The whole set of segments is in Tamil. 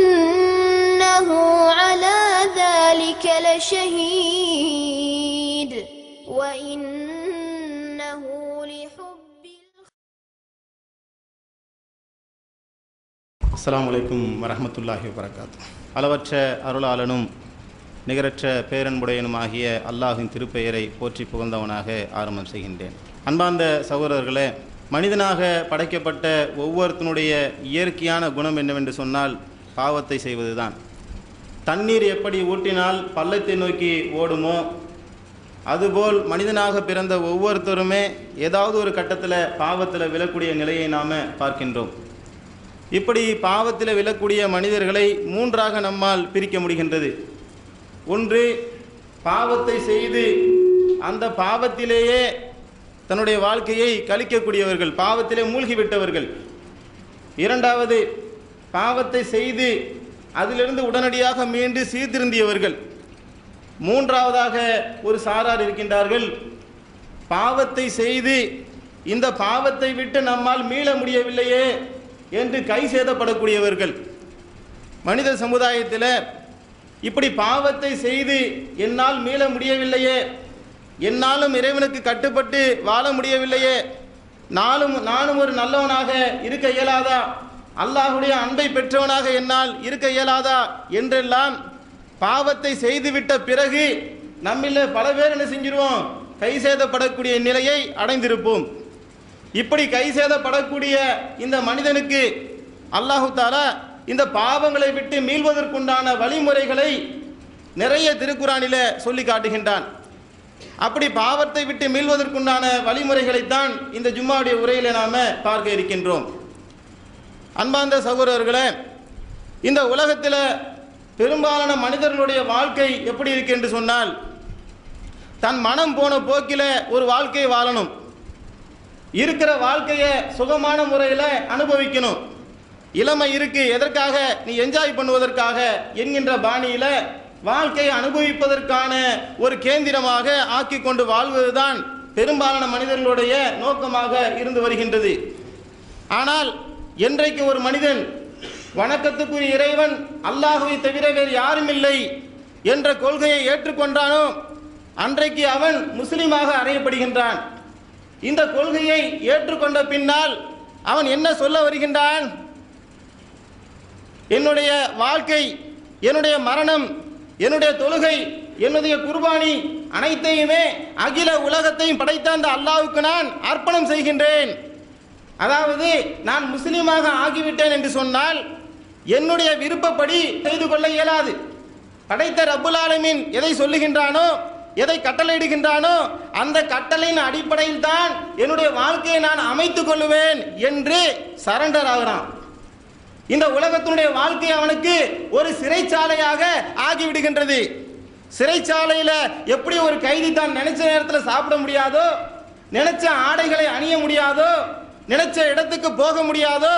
وإنه على ذلك لشهيد وإنه لحب அஸ்ஸலாமு அலைக்கும் வரஹ்மத்துல்லாஹி வபரகாத்து அளவற்ற அருளாளனும் நிகரற்ற பேரன்புடையனுமாகிய அல்லாஹின் திருப்பெயரை போற்றி புகழ்ந்தவனாக ஆரம்பம் செய்கின்றேன் அன்பார்ந்த சகோதரர்களே மனிதனாக படைக்கப்பட்ட ஒவ்வொருத்தனுடைய இயற்கையான குணம் என்னவென்று சொன்னால் பாவத்தை செய்வதுதான். தண்ணீர் எப்படி ஊட்டினால் பள்ளத்தை நோக்கி ஓடுமோ அதுபோல் மனிதனாக பிறந்த ஒவ்வொருத்தருமே ஏதாவது ஒரு கட்டத்தில் பாவத்தில் விழக்கூடிய நிலையை நாம் பார்க்கின்றோம். இப்படி பாவத்தில் விழக்கூடிய மனிதர்களை மூன்றாக நம்மால் பிரிக்க முடிகின்றது. ஒன்று பாவத்தை செய்து அந்த பாவத்திலேயே தன்னுடைய வாழ்க்கையை கழிக்கக்கூடியவர்கள் பாவத்திலே மூழ்கிவிட்டவர்கள். இரண்டாவது பாவத்தை செய்து அதிலிருந்து உடனடியாக மீண்டு சீர்திருந்தியவர்கள். மூன்றாவதாக ஒரு சாரார் இருக்கின்றார்கள் பாவத்தை செய்து இந்த பாவத்தை விட்டு நம்மால் மீள முடியவில்லையே என்று கை சேதப்படக்கூடியவர்கள். மனித சமுதாயத்தில் இப்படி பாவத்தை செய்து என்னால் மீள முடியவில்லையே என்னாலும் இறைவனுக்கு கட்டுப்பட்டு வாழ முடியவில்லையே. நானும் நானும் ஒரு நல்லவனாக இருக்க இயலாதா? அல்லாஹுடைய அன்பை பெற்றவனாக என்னால் இருக்க இயலாதா? என்றெல்லாம் பாவத்தை செய்துவிட்ட பிறகு நம்மில் பல பேர் என்ன செஞ்சிருவோம்? கை சேதப்படக்கூடிய நிலையை அடைந்திருப்போம். இப்படி கை சேதப்படக்கூடிய இந்த மனிதனுக்கு அல்லாஹு தாலா இந்த பாவங்களை விட்டு மீள்வதற்குண்டான வழிமுறைகளை நிறைய திருக்குறானில சொல்லி காட்டுகின்றான். அப்படி பாவத்தை விட்டு மீள்வதற்குண்டான வழிமுறைகளைத்தான் இந்த ஜும்மாவுடைய உரையில நாம பார்க்க இருக்கின்றோம். அன்பார்ந்த சகோதரர்களே இந்த உலகத்தில் பெரும்பாலான மனிதர்களுடைய வாழ்க்கை எப்படி இருக்கு என்று சொன்னால் தன் மனம் போன போக்கில் ஒரு வாழ்க்கையை வாழணும். இருக்கிற வாழ்க்கையை சுகமான முறையில் அனுபவிக்கணும். இளமை இருக்கு எதற்காக? நீ என்ஜாய் பண்ணுவதற்காக என்கின்ற பாணியில் வாழ்க்கையை அனுபவிப்பதற்கான ஒரு கேந்திரமாக ஆக்கி கொண்டு வாழ்வதுதான் பெரும்பாலான மனிதர்களுடைய நோக்கமாக இருந்து வருகின்றது. ஆனால் என்றைக்கு ஒரு மனிதன் வணக்கத்துக்குரிய இறைவன் அல்லாஹுவை தவிர வேறு யாரும் இல்லை என்ற கொள்கையை ஏற்றுக்கொண்டானோ அன்றைக்கு அவன் முஸ்லீமாக அறையப்படுகின்றான். இந்த கொள்கையை ஏற்றுக்கொண்ட பின்னால் அவன் என்ன சொல்ல வருகின்றான்? என்னுடைய வாழ்க்கை என்னுடைய மரணம் என்னுடைய தொழுகை என்னுடைய குர்பானி அனைத்தையுமே அகில உலகத்தையும் படைத்த அந்த அல்லாவுக்கு நான் அர்ப்பணம் செய்கின்றேன். அதாவது நான் முஸ்லீமாக ஆகிவிட்டேன் என்று சொன்னால் என்னுடைய விருப்பப்படி செய்து கொள்ள இயலாது. படைத்த ரப்புல் ஆலமின் எதை சொல்லுகின்றானோ எதை கட்டளையிடுகின்றானோ அந்த கட்டளையின் அடிப்படையில் தான் என்னுடைய வாழ்க்கையை நான் அமைத்துக் கொள்ளுவேன் என்று சரண்டர் ஆகிறான். இந்த உலகத்தினுடைய வாழ்க்கை அவனுக்கு ஒரு சிறைச்சாலையாக ஆகிவிடுகின்றது. சிறைச்சாலையில எப்படி ஒரு கைதி தான் நினைச்ச நேரத்தில் சாப்பிட முடியாதோ நினைச்ச ஆடைகளை அணிய முடியாதோ நினைச்ச இடத்துக்கு போக முடியாதோ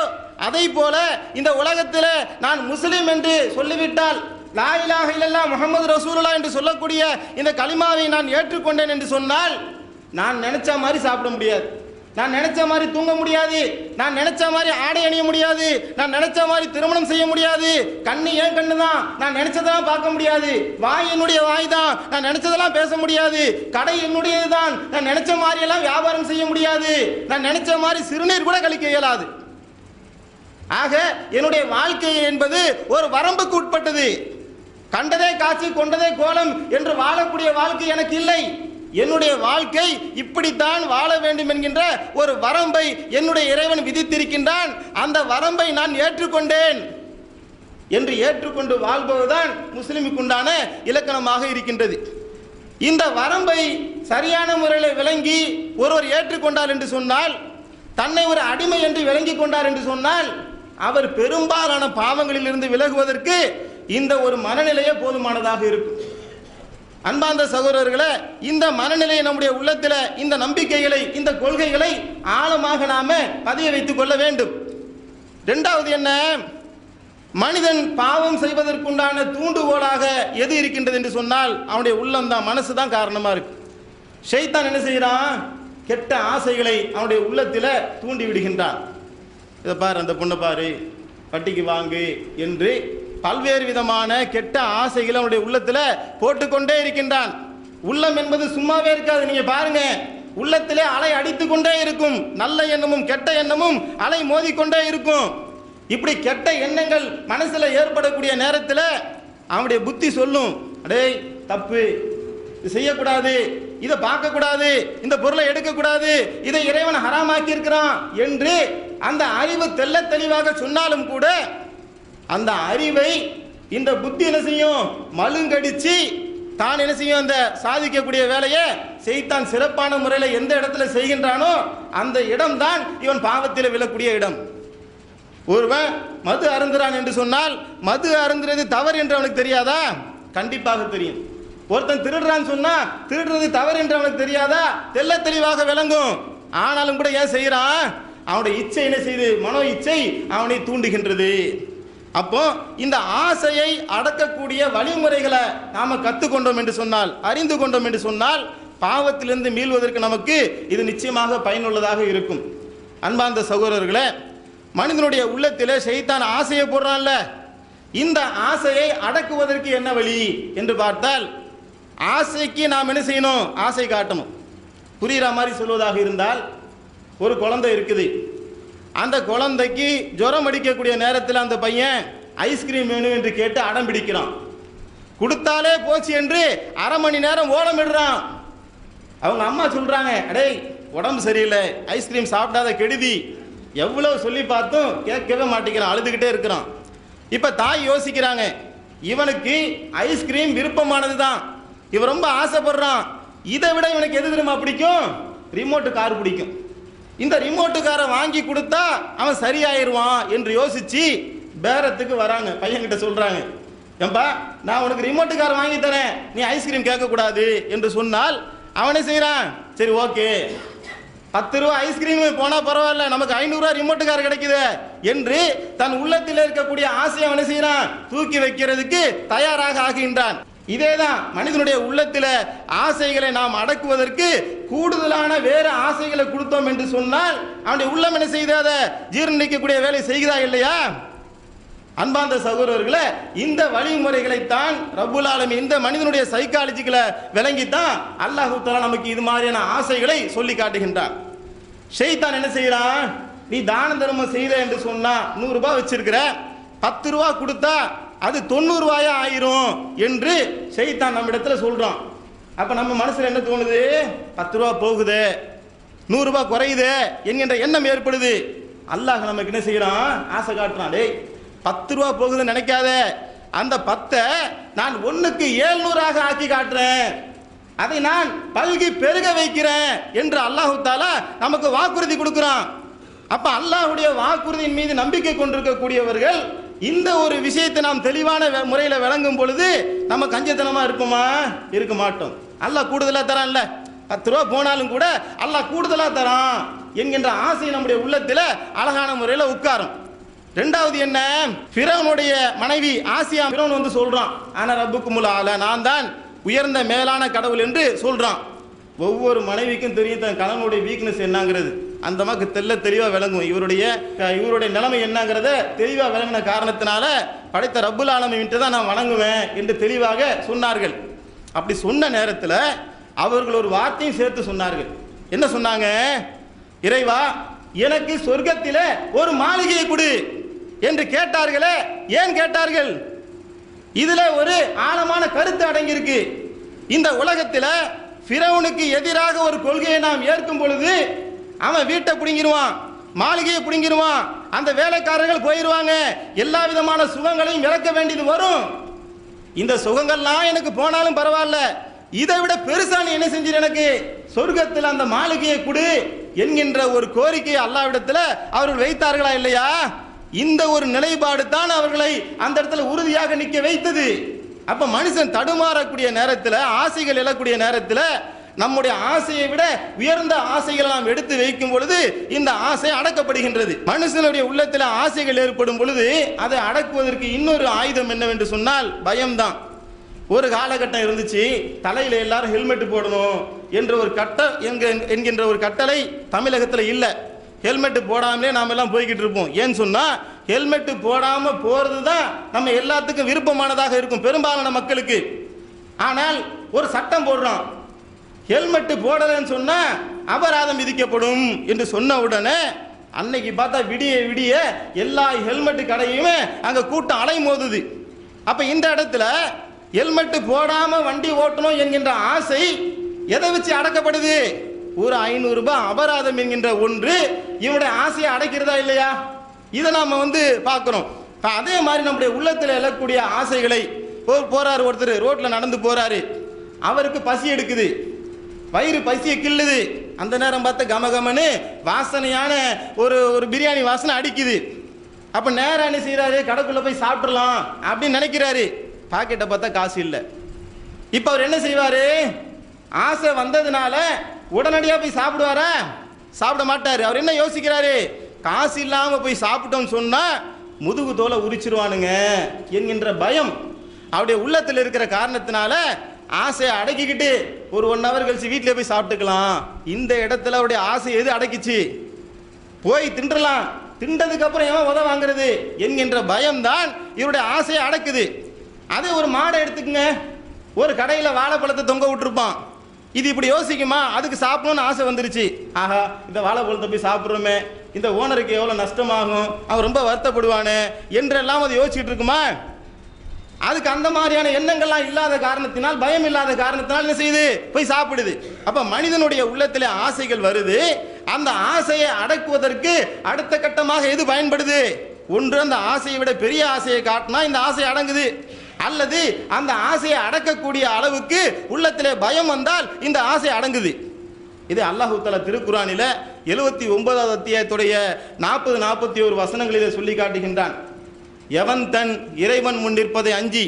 அதை போல இந்த உலகத்தில் நான் முஸ்லீம் என்று சொல்லிவிட்டால் லாயிலாக இலாஹ முகமது ரசூலா என்று சொல்லக்கூடிய இந்த களிமாவை நான் ஏற்றுக்கொண்டேன் என்று சொன்னால் நான் நினைச்ச மாதிரி சாப்பிட முடியாது. நான் நினைச்ச மாதிரி தூங்க முடியாது. நான் நினைச்ச மாதிரி ஆடை அணிய முடியாது. நான் நினைச்ச மாதிரி திருமணம் செய்ய முடியாது. கண்ணு ஏன் கண்ணு தான் நான் நினைச்சதெல்லாம் பார்க்க முடியாது. வாய் என்னுடைய வாய் தான் நான் நினைச்சதெல்லாம் பேச முடியாது. கடை என்னுடையது தான் நான் நினைச்ச மாதிரி எல்லாம் வியாபாரம் செய்ய முடியாது. நான் நினைச்ச மாதிரி சிறுநீர் கூட கழிக்க இயலாது. ஆக என்னுடைய வாழ்க்கை என்பது ஒரு வரம்புக்கு உட்பட்டது. கண்டதே காட்சி கொண்டதே கோலம் என்று வாழக்கூடிய வாழ்க்கை எனக்கு இல்லை. என்னுடைய வாழ்க்கை இப்படித்தான் வாழ வேண்டும் என்கின்ற ஒரு வரம்பை என்னுடைய இறைவன் விதித்திருக்கின்றான். அந்த வரம்பை நான் ஏற்றுக்கொண்டேன் என்று ஏற்றுக்கொண்டு வாழ்பதுதான் முஸ்லிமுக்குண்டான இலக்கணமாக இருக்கின்றது. இந்த வரம்பை சரியான முறையில் விளங்கி ஒருவர் ஏற்றுக்கொண்டார் என்று சொன்னால் தன்னை ஒரு அடிமை என்று விளங்கி கொண்டார் என்று சொன்னால் அவர் பெரும்பாலான பாவங்களிலிருந்து விலகுவதற்கு இந்த ஒரு மனநிலையே போதுமானதாக இருக்கும். அன்பார்ந்த சகோதரர்களே இந்த மனநிலையை நம்முடைய உள்ளத்தில் இந்த நம்பிக்கைகளை இந்த கொள்கைகளை ஆழமாக நாம பதிய வைத்துக் கொள்ள வேண்டும். ரெண்டாவது என்ன? மனிதன் பாவம் செய்வதற்குண்டான தூண்டுகோலாக எது இருக்கின்றது என்று சொன்னால் அவனுடைய உள்ளம் தான் மனசு தான் காரணமாக இருக்கு. ஷெய்தான் என்ன செய்கிறான்? கெட்ட ஆசைகளை அவனுடைய உள்ளத்தில் தூண்டி விடுகின்றான் இதை பாரு அந்த பொண்ணை பாரு. வட்டிக்கு வாங்கு என்று பல்வேறு விதமான கெட்ட ஆசைகளை அவனுடைய உள்ளத்தில் போட்டுக்கொண்டே இருக்கின்றான். உள்ளம் என்பது சும்மாவே இருக்காது நீங்க பாருங்க. உள்ளத்திலே அலை அடித்துக்கொண்டே இருக்கும். நல்ல எண்ணமும் கெட்ட எண்ணமும் அலை மோதிக்கொண்டே இருக்கும். இப்படி கெட்ட எண்ணங்கள் மனசுல ஏற்படக்கூடிய நேரத்தில் அவனுடைய புத்தி சொல்லும். அடே தப்பு. இது செய்யக்கூடாது. இதை பார்க்கக்கூடாது. இந்த பொருளை எடுக்கக்கூடாது. இதை இறைவன் ஹராமாக்கி இருக்கிறான் என்று அந்த அறிவு தெல்ல தெளிவாக சொன்னாலும் கூட அந்த அறிவை இந்த புத்தி என்ன செய்யும்? மழுங்கடிச்சு தான் என்ன செய்யும்? அந்த சாதிக்கக்கூடிய வேலையை செய்தான் சிறப்பான முறையில் எந்த இடத்துல செய்கின்றானோ அந்த இடம்தான் இவன் பாவத்தில் விழக்கூடிய இடம். ஒருவன் மது அருந்துறான் என்று சொன்னால் மது அருந்துறது தவறு என்று அவனுக்கு தெரியாதா? கண்டிப்பாக தெரியும். ஒருத்தன் திருடுறான்னு சொன்னா திருடுறது தவறு என்று அவனுக்கு தெரியாதா? தெல்ல தெளிவாக விளங்கும். ஆனாலும் கூட ஏன் செய்கிறான்? அவனுடைய இச்சை என்ன செய்து? மனோ இச்சை அவனை தூண்டுகின்றது. அப்போ இந்த ஆசையை அடக்கக்கூடிய வழிமுறைகளை நாம கத்துக்கொண்டோம் என்று சொன்னால் அறிந்து கொண்டோம் என்று சொன்னால் பாவத்திலிருந்து மீள்வதற்கு நமக்கு இது நிச்சயமாக பயனுள்ளதாக இருக்கும். அன்பார்ந்த சகோதரர்களே மனிதனுடைய உள்ளத்திலே செய்தான் ஆசையை போடுறான்ல. இந்த ஆசையை அடக்குவதற்கு என்ன வழி என்று பார்த்தால் ஆசைக்கு நாம் என்ன செய்யணும்? ஆசை காட்டணும். புரிகிற மாதிரி சொல்வதாக இருந்தால் ஒரு குழந்தை இருக்குது. அந்த குழந்தைக்கு ஜுரம் அடிக்கக்கூடிய நேரத்தில் அந்த பையன் ஐஸ்கிரீம் வேணும் என்று கேட்டு அடம் பிடிக்கிறான். கொடுத்தாலே போச்சு என்று அரை மணி நேரம் ஓடமிடுறான். அவங்க அம்மா சொல்றாங்க அடே உடம்பு சரியில்லை ஐஸ்கிரீம் சாப்பிடாத கெடுதி. எவ்வளவு சொல்லி பார்த்தும் கேட்கவே மாட்டேங்கிறான் அழுதுகிட்டே இருக்கிறான். இப்ப தாய் யோசிக்கிறாங்க இவனுக்கு ஐஸ்கிரீம் விருப்பமானது தான் இவன் ரொம்ப ஆசைப்படுறான். இதை விட இவனுக்கு எது தெரியுமா பிடிக்கும்? ரிமோட்டு கார் பிடிக்கும். இந்த ரிமோட்டு காரை வாங்கி கொடுத்தா அவன் சரியாயிருவான் என்று யோசிச்சு பேரத்துக்கு வராங்க பையன்கிட்ட சொல்றாங்க. ஏன்பா நான் உனக்கு ரிமோட்டு கார் வாங்கி தரேன் நீ ஐஸ்கிரீம் கேட்கக்கூடாது என்று சொன்னால் அவனே செய்கிறான் சரி ஓகே பத்து ரூபா ஐஸ்கிரீம் போனால் பரவாயில்ல நமக்கு ஐநூறுரூவா ரிமோட்டு கார் கிடைக்குது என்று தன் உள்ளத்தில் இருக்கக்கூடிய ஆசையை அவனை செய்கிறான் தூக்கி வைக்கிறதுக்கு தயாராக ஆகின்றான். இதேதான் மனிதனுடைய உள்ளத்தில் ஆசைகளை நாம் அடக்குவதற்கு கூடுதலான வேறு ஆசைகளை கொடுத்தோம் என்று சொன்னால் அவனுடைய உள்ளம் என்ன செய்து அதை ஜீர்ணிக்கக்கூடிய வேலை செய்கிறா இல்லையா? அன்பார்ந்த சகோதரர்களை இந்த வழிமுறைகளைத்தான் ரபுல் ஆலமி இந்த மனிதனுடைய சைக்காலஜிகளை விளங்கித்தான் அல்லாஹு தஆலா நமக்கு இது மாதிரியான ஆசைகளை சொல்லி காட்டுகின்றான். ஷெய்தான் என்ன செய்கிறான்? நீ தான தர்மம் செய்த என்று சொன்னா நூறுரூபா வச்சிருக்கிற பத்து ரூபா கொடுத்தா அது தொண்ணூறு ரூபாயா ஆயிரும் என்று செய்தான் நம்ம இடத்துல சொல்கிறோம் அப்போ நம்ம மனசில் என்ன தோணுது? பத்து ரூபா போகுது. நூறுரூவா குறையுது என்கின்ற எண்ணம் ஏற்படுது. அல்லாஹ் நமக்கு என்ன செய்கிறான் ஆசை காட்டுறான். டேய் பத்து ரூபா போகுதுன்னு நினைக்காத. அந்த பத்தை நான் ஒன்றுக்கு ஏழ்நூறாக ஆக்கி காட்டுறேன். அதை நான் பல்கி பெருக வைக்கிறேன் என்று அல்லாஹு தாலா நமக்கு வாக்குறுதி கொடுக்குறான். அப்போ அல்லாஹ்வுடைய வாக்குறுதியின் மீது நம்பிக்கை கொண்டிருக்கக்கூடியவர்கள் இந்த ஒரு விஷயத்தை நாம் தெளிவான முறையில் விளங்கும் பொழுது நம்ம கஞ்சத்தனமா இருப்போமா? இருக்க மாட்டோம். அல்லா கூடுதலாக தரான்ல. பத்து ரூபா போனாலும் கூட அல்லா கூடுதலாக தரான் என்கின்ற ஆசை நம்முடைய உள்ளத்தில் அழகான முறையில் உட்காரும். ரெண்டாவது என்ன? பிறவனுடைய மனைவி ஆசியா பிறவன் வந்து சொல்றான் ஆனால் ரப்புக்கு முலால நான் தான் உயர்ந்த மேலான கடவுள் என்று சொல்றான். ஒவ்வொரு மனைவிக்கும் தெரியும் தன் கணவனுடைய வீக்னஸ் என்னங்கிறது. அந்த மாதிரி தெல்ல தெளிவாக விளங்கும். இவருடைய இவருடைய நிலைமை என்னங்கிறத தெளிவாக விளங்கின காரணத்தினால படைத்த ரப்புல் ஆலமின்ட்டு தான் நான் வணங்குவேன் என்று தெளிவாக சொன்னார்கள். அப்படி சொன்ன நேரத்தில் அவர்கள் ஒரு வார்த்தையும் சேர்த்து சொன்னார்கள். என்ன சொன்னாங்க? இறைவா எனக்கு சொர்க்கத்தில் ஒரு மாளிகையை கொடு என்று கேட்டார்களே. ஏன் கேட்டார்கள்? இதில் ஒரு ஆழமான கருத்து அடங்கியிருக்கு. இந்த உலகத்தில் ஃபிரௌனுக்கு எதிராக ஒரு கொள்கையை நாம் ஏற்கும் பொழுது அவன் வீட்டை பிடுங்கிடுவான் மாளிகையை பிடுங்கிடுவான் அந்த வேலைக்காரர்கள் போயிடுவாங்க எல்லா விதமான சுகங்களையும் இழக்க வேண்டியது வரும். இந்த சுகங்கள்லாம் எனக்கு போனாலும் பரவாயில்ல. இதை விட பெருசா நீ என்ன செஞ்சிரு எனக்கு? சொர்க்கத்தில் அந்த மாளிகையை கொடு என்கின்ற ஒரு கோரிக்கையை அல்லாவிடத்தில் அவர்கள் வைத்தார்களா இல்லையா? இந்த ஒரு நிலைப்பாடு தான் அவர்களை அந்த இடத்துல உறுதியாக நிற்க வைத்தது. அப்ப மனுஷன் தடுமாறக்கூடிய நேரத்தில் ஆசைகள் எழக்கூடிய நேரத்தில் நம்முடைய ஆசையை விட உயர்ந்த ஆசைகளை நாம் எடுத்து வைக்கும் பொழுது இந்த ஆசை அடக்கப்படுகின்றது. மனுஷனுடைய உள்ளத்தில் ஆசைகள் ஏற்படும் பொழுது அதை அடக்குவதற்கு இன்னொரு ஆயுதம் என்னவென்று சொன்னால் பயம்தான். ஒரு காலகட்டம் இருந்துச்சு தலையில் எல்லாரும் ஹெல்மெட் போடணும் என்ற ஒரு கட்ட என்கின்ற ஒரு கட்டளை தமிழகத்தில் இல்லை. ஹெல்மெட்டு போடாமலே நாம் எல்லாம் போய்கிட்டு இருப்போம். ஏன்னு சொன்னால் ஹெல்மெட்டு போடாமல் போகிறது தான் நம்ம எல்லாத்துக்கும் விருப்பமானதாக இருக்கும் பெரும்பாலான மக்களுக்கு. ஆனால் ஒரு சட்டம் போடுறோம். ஹெல்மெட் போடலைன்னு சொன்னால் அபராதம் விதிக்கப்படும் என்று சொன்ன உடனே அன்னைக்கு பார்த்தா விடிய விடிய எல்லா ஹெல்மெட்டு கடையுமே அங்கே கூட்டம் அலைமோதுது. அப்போ இந்த இடத்துல ஹெல்மெட்டு போடாமல் வண்டி ஓட்டணும் என்கின்ற ஆசை எதை வச்சு அடக்கப்படுது? ஒரு ஐநூறுரூபா அபராதம் என்கின்ற ஒன்று இவனுடைய ஆசையை அடைக்கிறதா இல்லையா? இதை நாம் வந்து பார்க்குறோம். இப்போ அதே மாதிரி நம்முடைய உள்ளத்தில் எழக்கூடிய ஆசைகளை போ- போறாரு ஒருத்தர் ரோட்டில் நடந்து போறாரு. அவருக்கு பசி எடுக்குது. வயிறு பசியை கிள்ளுது. அந்த நேரம் பார்த்து கமகமன்னு வாசனையான ஒரு ஒரு பிரியாணி வாசனை அடிக்குது. அப்போ நேரம் என்ன செய்கிறாரு கடைக்குள்ளே போய் சாப்பிட்றலாம் அப்படின்னு நினைக்கிறாரு. பாக்கெட்டை பார்த்தா காசு இல்லை. இப்போ அவர் என்ன செய்வார்? ஆசை வந்ததுனால உடனடியாக போய் சாப்பிடுவாரா? சாப்பிட மாட்டார். அவர் என்ன யோசிக்கிறாரு? காசு இல்லாமல் போய் சாப்பிட்டோம்னு சொன்னால் முதுகு தோலை உரிச்சிருவானுங்க என்கின்ற பயம் அவருடைய உள்ளத்தில் இருக்கிற காரணத்தினால ஆசையை அடக்கிக்கிட்டு ஒரு ஒன் ஹவர் கழிச்சு வீட்டில் போய் சாப்பிட்டுக்கலாம். இந்த இடத்துல அவருடைய ஆசை எது அடக்கிச்சு? போய் தின்றலாம். தின்றதுக்கு அப்புறம் எவன் உதவ வாங்குறது என்கின்ற பயம்தான் இவருடைய ஆசையை அடக்குது. அதே ஒரு மாடை எடுத்துக்கங்க. ஒரு கடையில் வாழைப்பழத்தை தொங்க விட்டுருப்பான். இது இப்படி யோசிக்குமா? அதுக்கு சாப்பிடணும்னு ஆசை வந்துருச்சு. ஆஹா இந்த வாழைப்பழத்தை போய் சாப்பிட்றோமே. இந்த ஓனருக்கு எவ்வளோ நஷ்டமாகும்? அவன் ரொம்ப வருத்தப்படுவானே. என்றெல்லாம் அது யோசிச்சுட்டு இருக்குமா? அதுக்கு அந்த மாதிரியான எண்ணங்கள்லாம் இல்லாத காரணத்தினால் பயம் இல்லாத காரணத்தினால் என்ன செய்யுது? போய் சாப்பிடுது. அப்ப மனிதனுடைய உள்ளத்தில் ஆசைகள் வருது. அந்த ஆசையை அடக்குவதற்கு அடுத்த கட்டமாக எது பயன்படுது? ஒன்று அந்த ஆசையை விட பெரிய ஆசையை காட்டினா இந்த ஆசை அடங்குது. அல்லது அந்த ஆசையை அடக்கக்கூடிய அளவுக்கு உள்ளத்திலே பயம் வந்தால் இந்த ஆசை அடங்குது. இது அல்லாஹு தஆலா திருக்குறானில எழுபத்தி ஒன்பதாவது அத்தியாயத்துடைய நாற்பது நாற்பத்தி ஒரு வசனங்களிலே சொல்லி காட்டுகின்றான். எவன் தன் இறைவன் முன் நிற்பதை அஞ்சி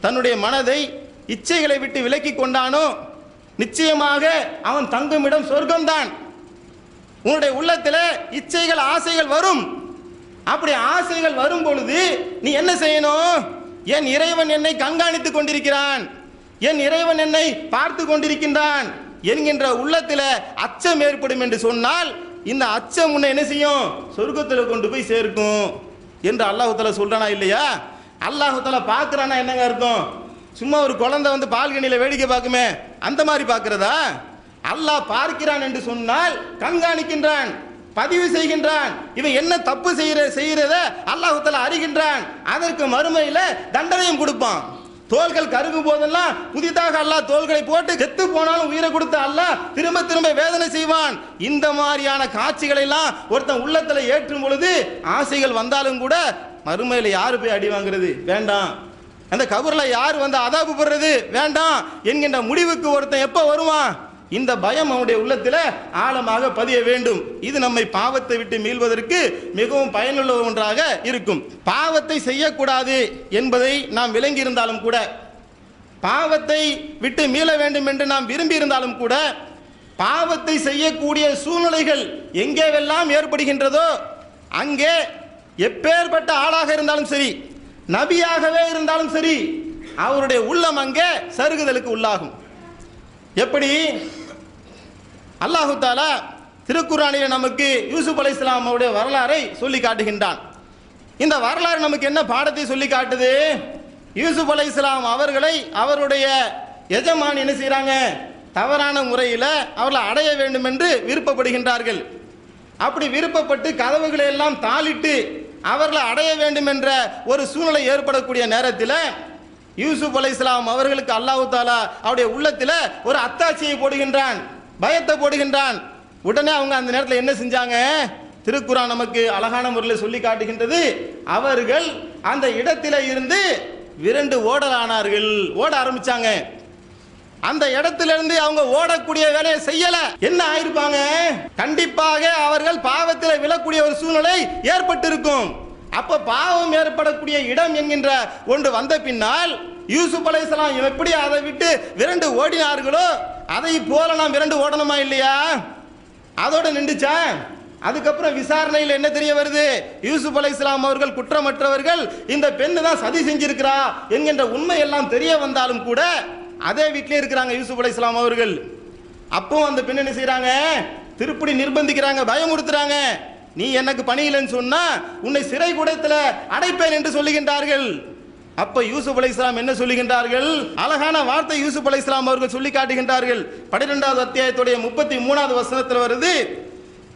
தன்னுடைய மனதை இச்சைகளை விட்டு விலக்கி கொண்டானோ நிச்சயமாக அவன் தங்குமிடம் சொர்க்கம்தான். உன்னுடைய உள்ளத்தில் இச்சைகள் ஆசைகள் வரும். அப்படி ஆசைகள் வரும் பொழுது நீ என்ன செய்யணும்? என் இறைவன் என்னை கண்காணித்துக் கொண்டிருக்கிறான். என் இறைவன் என்னை பார்த்து கொண்டிருக்கின்றான் என்கின்ற உள்ளத்தில் அச்சம் ஏற்படும் என்று சொன்னால் இந்த அச்சம் உன்னை என்ன செய்யும்? சொர்க்கத்தில் கொண்டு போய் சேர்க்கும். என்று அல்லாஹு சொல்கிறானா இல்லையா? அல்லாஹு பார்க்குறானா என்னங்க அர்த்தம்? சும்மா ஒரு குழந்தை வந்து பால்கனியில் வேடிக்கை பார்க்குமே அந்த மாதிரி பார்க்குறதா? அல்லாஹ் பார்க்கிறான் என்று சொன்னால் கண்காணிக்கின்றான் பதிவு செய்கின்றான் இவன் என்ன தப்பு செய்கிற செய்கிறத அல்லாஹ் அறிகின்றான் அதற்கு மறுமையில் தண்டனையும் கொடுப்பான். தோள்கள் கருகும் போதெல்லாம் புதிதாக அல்லாஹ் தோள்களை போட்டு கெத்து போனாலும் உயிரை கொடுத்து அல்லாஹ் திரும்ப திரும்ப வேதனை செய்வான். இந்த மாதிரியான காட்சிகளை எல்லாம் ஒருத்தன் உள்ளத்துல ஏற்றும் பொழுது ஆசைகள் வந்தாலும் கூட மறுமையில யாரு போய் அடி வாங்குறது? வேண்டாம். அந்த கபரில் யார் வந்து அதாபு படுறது? வேண்டாம். என்கின்ற முடிவுக்கு ஒருத்தன் எப்போ வருவான்? இந்த பயம் அவனுடைய உள்ளத்தில் ஆழமாக பதிய வேண்டும். இது நம்மை பாவத்தை விட்டு மீள்வதற்கு மிகவும் பயனுள்ள ஒன்றாக இருக்கும். பாவத்தை செய்யக்கூடாது என்பதை நாம் விளங்கி இருந்தாலும் கூட பாவத்தை விட்டு மீள வேண்டும் என்று நாம் விரும்பி இருந்தாலும் கூட பாவத்தை செய்யக்கூடிய சூழ்நிலைகள் எங்கேவெல்லாம் ஏற்படுகின்றதோ அங்கே எப்பேற்பட்ட ஆளாக இருந்தாலும் சரி நபியாகவே இருந்தாலும் சரி அவருடைய உள்ளம் அங்கே சருகுதலுக்கு உள்ளாகும். எப்படி? அல்லாஹு தாலா திருக்குறானிலே நமக்கு யூசுப் அலை அவருடைய வரலாறை சொல்லி காட்டுகின்றான். இந்த வரலாறு நமக்கு என்ன பாடத்தை சொல்லி காட்டுது? யூசுப் அலை அவர்களை அவருடைய எஜமான் என்ன செய்கிறாங்க தவறான முறையில் அவர்களை அடைய வேண்டும் என்று விருப்பப்படுகின்றார்கள். அப்படி விருப்பப்பட்டு கதவுகளை எல்லாம் தாளிட்டு அவர்களை அடைய வேண்டும் என்ற ஒரு சூழ்நிலை ஏற்படக்கூடிய நேரத்தில் யூசுப் அலைஹிஸ்ஸலாம் அவர்களுக்கு அல்லாஹு தாலா அவருடைய உள்ளத்தில் ஒரு அத்தாட்சியை போடுகின்றான். பயத்தை போடுகின்றான். உடனே அவங்க அந்த நேரத்தில் என்ன செஞ்சாங்க? திருக்குறான் நமக்கு அழகான முறையில் சொல்லி காட்டுகின்றது. அவர்கள் அந்த இடத்தில இருந்து விரண்டு ஓடலானார்கள். ஓட ஆரம்பிச்சாங்க. அந்த இடத்துல இருந்து அவங்க ஓடக்கூடிய வேலையை செய்யல. என்ன ஆயிருப்பாங்க? கண்டிப்பாக அவர்கள் பாவத்தில் விழக்கூடிய ஒரு சூழ்நிலை ஏற்பட்டிருக்கும். அப்ப பாவம் ஏற்படக்கூடிய இடம் என்கின்ற ஒன்று வந்த பின்னால் யூசுப் அலைசலாம் எப்படி அதை விட்டு விரண்டு ஓடினார்களோ அதை போல நாம் விரண்டு ஓடணுமா இல்லையா? அதோட நின்றுச்சா? அதுக்கப்புறம் விசாரணையில் என்ன தெரிய வருது? யூசுப் அலைஹிஸ்ஸலாம் அவர்கள் குற்றமற்றவர்கள் இந்த பெண்ணு தான் சதி செஞ்சிருக்கிறா என்கின்ற உண்மை எல்லாம் தெரிய வந்தாலும் கூட அதே வீட்டிலே இருக்கிறாங்க யூசுப் அலைஹிஸ்ஸலாம் அவர்கள். அப்பவும் அந்த பெண் என்ன செய்கிறாங்க திருப்படி நிர்பந்திக்கிறாங்க பயமுறுத்துறாங்க நீ எனக்கு பணியில்லைன்னு சொன்னா உன்னை சிறை கூடத்துல அடைப்பேன் என்று சொல்லுகின்றார்கள். அப்ப யூசுப் அலைஹிஸ்ஸலாம் என்ன சொல்லுகின்றார்கள்? அழகான வார்த்தை யூசுப் அலைஹிஸ்ஸலாம் அவர்கள் சொல்லி காட்டுகின்றார்கள். பன்னிரெண்டாவது அத்தியாயத்துடைய முப்பத்தி மூணாவது வசனத்தில் வருது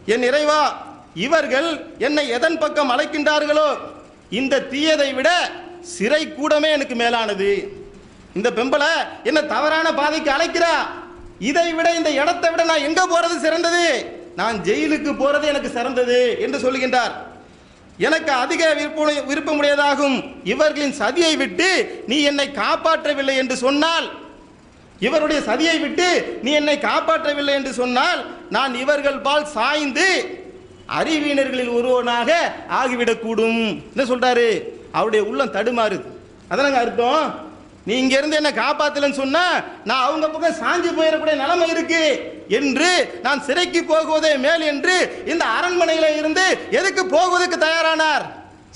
என் இறைவா இவர்கள் என்னை எதன் பக்கம் அழைக்கின்றார்களோ இந்த தீயதை விட சிறை கூடமே எனக்கு மேலானது. இந்த பெம்பளை என்ன தவறான பாதைக்கு அழைக்கிறா? இதை விட இந்த இடத்தை விட நான் எங்க போறது சிறந்தது? நான் ஜெயிலுக்கு போறது எனக்கு சிறந்தது என்று சொல்லுகின்றார். எனக்கு அதிக விருப்ப விருப்பமுடையதாகும். இவர்களின் சதியை விட்டு நீ என்னை காப்பாற்றவில்லை என்று சொன்னால் இவருடைய சதியை விட்டு நீ என்னை காப்பாற்றவில்லை என்று சொன்னால் நான் இவர்கள் பால் சாய்ந்து அறிவியனர்களில் ஒருவனாக ஆகிவிடக்கூடும். என்ன சொல்றாரு? அவருடைய உள்ளம் தடுமாறுது. அதானங்க அர்த்தம்? நீ இங்க இருந்து என்ன காப்பாத்தலன்னு சொன்னா நான் அவங்க பக்கம் சாஞ்சு போயிடக்கூடிய நிலைமை இருக்கு என்று நான் சிறைக்கு போகுவதே மேல் என்று இந்த அரண்மனையில இருந்து எதுக்கு போகுவதற்கு தயாரானார்?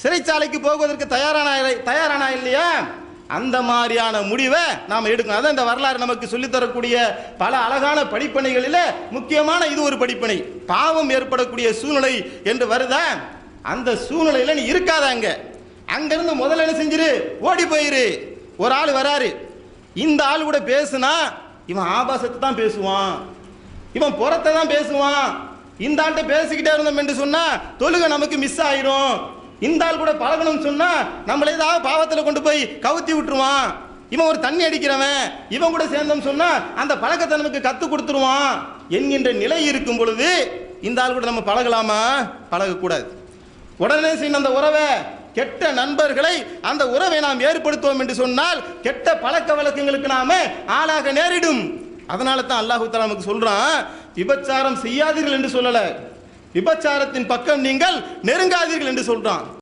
சிறைச்சாலைக்கு போகுவதற்கு தயாரான தயாரானா இல்லையா? அந்த மாதிரியான முடிவை நாம் எடுக்கணும். அதான் இந்த வரலாறு நமக்கு சொல்லித் தரக்கூடிய பல அழகான படிப்பனைகளில் முக்கியமான இது ஒரு படிப்பனை பாவம் ஏற்படக்கூடிய சூழ்நிலை என்று வருதா? அந்த சூழ்நிலையில் நீ இருக்காத அங்கேருந்து அங்கிருந்து முதல்ல என்ன செஞ்சிரு? ஓடி போயிரு. ஒரு ஆள் வராரு. இந்த ஆள் கூட பேசுனா இவன் ஆபாசத்தை தான் பேசுவான். இவன் புறத்தை தான் பேசுவான். இந்த ஆள்கிட்ட பேசிக்கிட்டே இருந்தோம் என்று சொன்னால் தொழுகை நமக்கு மிஸ் ஆயிரும். இந்த ஆள் கூட பழகணும்னு சொன்னால் நம்மள ஏதாவது பாவத்தில் கொண்டு போய் கவுத்தி விட்டுருவான். இவன் ஒரு தண்ணி அடிக்கிறவன். இவன் கூட சேர்ந்தோம் சொன்னால் அந்த பழக்கத்தை நமக்கு கற்றுக் கொடுத்துருவான் என்கின்ற நிலை இருக்கும் பொழுது இந்த ஆள் கூட நம்ம பழகலாமா? பழகக்கூடாது. உடனே செய்யணும் அந்த உறவை கெட்ட நண்பர்களை அந்த உறவை நாம் ஏற்படுத்துவோம் என்று சொன்னால் கெட்ட பழக்க வழக்கங்களுக்கு நாம ஆளாக நேரிடும். அதனால தான் அல்லாஹு தஆலா நமக்கு சொல்றான் விபச்சாரம் செய்யாதீர்கள் என்று சொல்லல. விபச்சாரத்தின் பக்கம் நீங்கள் நெருங்காதீர்கள் என்று சொல்றான்.